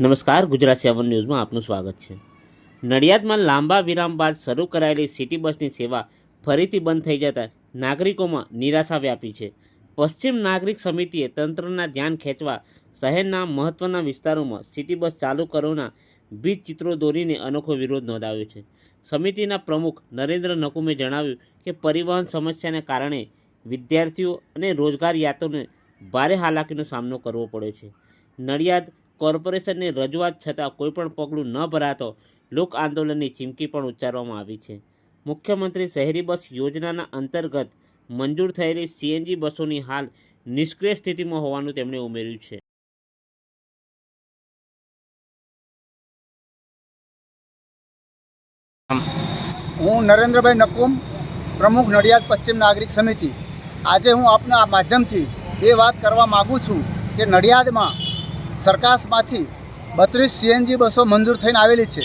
નમસ્કાર, ગુજરાત સેવન ન્યૂઝમાં આપનું સ્વાગત છે. નડિયાદમાં લાંબા વિરામ બાદ શરૂ કરાયેલી સિટી બસની સેવા ફરીથી બંધ થઈ જતાં નાગરિકોમાં નિરાશા વ્યાપી છે. પશ્ચિમ નાગરિક સમિતિએ તંત્રના ધ્યાન ખેંચવા શહેરના મહત્ત્વના વિસ્તારોમાં સિટી બસ ચાલુ કરવાના બીજ ચિત્રો દોરીને અનોખો વિરોધ નોંધાવ્યો છે. સમિતિના પ્રમુખ નરેન્દ્ર નકુમે જણાવ્યું કે પરિવહન સમસ્યાને કારણે વિદ્યાર્થીઓ અને રોજગાર યાત્રોને ભારે હાલાકીનો સામનો કરવો પડ્યો છે. નડિયાદ કોર્પોરેશનની રજૂઆત છતાં કોઈપણ પગલું ન ભરાતો લોક આંદોલનની ચીમકી પણ ઉચ્ચારવામાં આવી છે. મુખ્યમંત્રી શહેરી બસ યોજનાના અંતર્ગત મંજૂર થયેલી સીએનજી બસોની હાલ નિષ્ક્રિય સ્થિતિમાં હોવાનું તેમણે ઉમેર્યું છે. હું નરેન્દ્રભાઈ નકુમ, પ્રમુખ નડિયાદ પશ્ચિમ નાગરિક સમિતિ. આજે હું આપના માધ્યમથી એ વાત કરવા માગું છું કે નડિયાદમાં સરકારમાંથી બત્રીસ સીએનજી બસો મંજૂર થઈને આવેલી છે.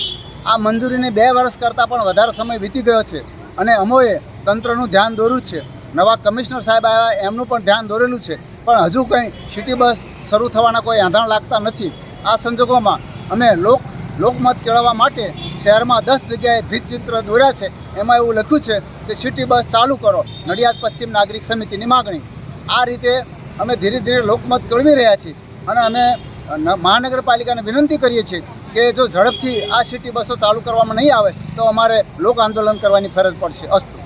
આ મંજૂરીને બે વર્ષ કરતાં પણ વધારે સમય વીતી ગયો છે અને અમોએ તંત્રનું ધ્યાન દોર્યું છે. નવા કમિશનર સાહેબ આવ્યા, એમનું પણ ધ્યાન દોરેલું છે. પણ હજુ કંઈ સિટી બસ શરૂ થવાના કોઈ આંધણ લાગતા નથી. આ સંજોગોમાં અમે લોક, લોકમત કેળવવા માટે શહેરમાં દસ જગ્યાએ ભીતચિત્ર દોર્યા છે. એમાં એવું લખ્યું છે કે સિટી બસ ચાલુ કરો. નડિયાદ પશ્ચિમ નાગરિક સમિતિની માગણી. આ રીતે અમે ધીરે ધીરે લોકમત કેળવી રહ્યા છીએ અને અમે મહાનગરપાલિકાને વિનંતી કરીએ છીએ કે જો ઝડપથી આ સિટી બસો ચાલુ કરવામાં નહીં આવે તો અમારે લોક આંદોલન કરવાની ફરજ પડશે. અસ્તુ.